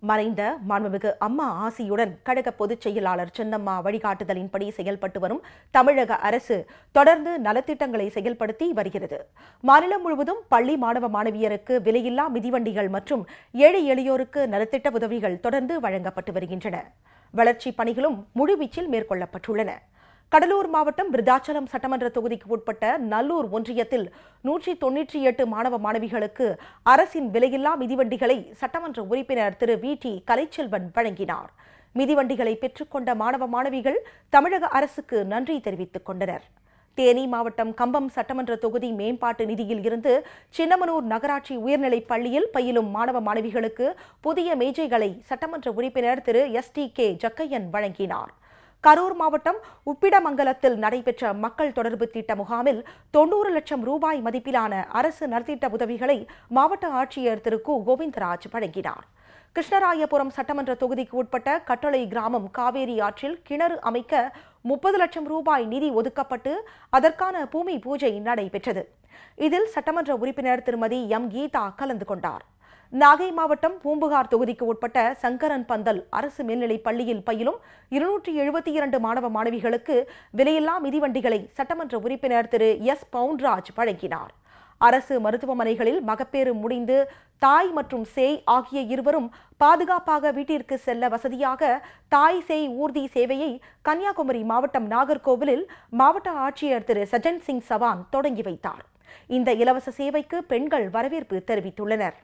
மறைந்த மாண்புமிகு அம்மா ஆசியுடன் கழக பொதுச் செயலாளர் சின்னம்மா வழிகாட்டுதலின்படி செயல்பட்டு வரும் தமிழக அரசு தொடர்ந்து நலத்திட்டங்களை செயல்படுத்தி வருகிறது. மாநிலம் முழுவதும் பள்ளி மாணவ மாணவியருக்கு விலையில்லா மிதிவண்டிகள் மற்றும் ஏழை எளியோருக்கு நலத்திட்ட உதவிகள் தொடர்ந்து வழங்கப்பட்டு வருகின்றன. வளர்ச்சிப் பணிகளும் முழுவீச்சில் மேற்கொள்ளப்பட்டுள்ளன. கடலூர் மாவட்டம் விருதாச்சலம் சட்டமன்ற தொகுதிக்கு உட்பட்ட நல்லூர் ஒன்றியத்தில் நூற்றி தொன்னூற்றி எட்டு மாணவ மாணவிகளுக்கு அரசின் விலையில்லா மிதிவண்டிகளை சட்டமன்ற உறுப்பினர் திரு வி டி கலைச்செல்வன் வழங்கினார். மிதிவண்டிகளை பெற்றுக்கொண்ட மாணவ மாணவிகள் தமிழக அரசுக்கு நன்றி தெரிவித்துக் கொண்டனர். தேனி மாவட்டம் கம்பம் சட்டமன்ற தொகுதி மேம்பாட்டு நிதியில் இருந்து சின்னமனூர் நகராட்சி உயர்நிலைப் பள்ளியில் பயிலும் மாணவ மாணவிகளுக்கு புதிய மேஜைகளை சட்டமன்ற உறுப்பினர் Thiru S T K Jakkaiyan வழங்கினார். கரூர் மாவட்டம் உப்பிடமங்கலத்தில் நடைபெற்ற மக்கள் தொடர்பு திட்ட முகாமில் தொண்ணூறு லட்சம் ரூபாய் மதிப்பிலான அரசு நலத்திட்ட உதவிகளை மாவட்ட ஆட்சியர் திரு கு. கோவிந்தராஜ் வழங்கினார். கிருஷ்ணராயபுரம் சட்டமன்ற தொகுதிக்கு உட்பட்ட கட்டளை கிராமம் காவேரி ஆற்றில் கிணறு அமைக்க முப்பது லட்சம் ரூபாய் நிதி ஒதுக்கப்பட்டு அதற்கான பூமி பூஜை நடைபெற்றது. இதில் சட்டமன்ற உறுப்பினர் திருமதி எம். கீதா கலந்து கொண்டார். நாகை மாவட்டம் பூம்புகார் தொகுதிக்கு உட்பட்ட சங்கரன் பந்தல் அரசு மேல்நிலைப் பள்ளியில் பயிலும் இருநூற்றி எழுபத்தி இரண்டு மாணவ மாணவிகளுக்கு விலையில்லா மிதிவண்டிகளை சட்டமன்ற உறுப்பினர் திரு எஸ். பவுன்ராஜ் வழங்கினார். அரசு மருத்துவமனைகளில் மகப்பேறு முடிந்து தாய் மற்றும் சேய் ஆகிய இருவரும் பாதுகாப்பாக வீட்டிற்கு செல்ல வசதியாக தாய் சேய் ஊர்தி சேவையை கன்னியாகுமரி மாவட்டம் நாகர்கோவிலில் மாவட்ட ஆட்சியர் திரு சஜன் சிங் சவான் தொடங்கி வைத்தார். இந்த இலவச சேவைக்கு பெண்கள் வரவேற்பு தெரிவித்துள்ளனர்.